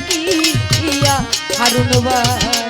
ডাকিয়া হারুন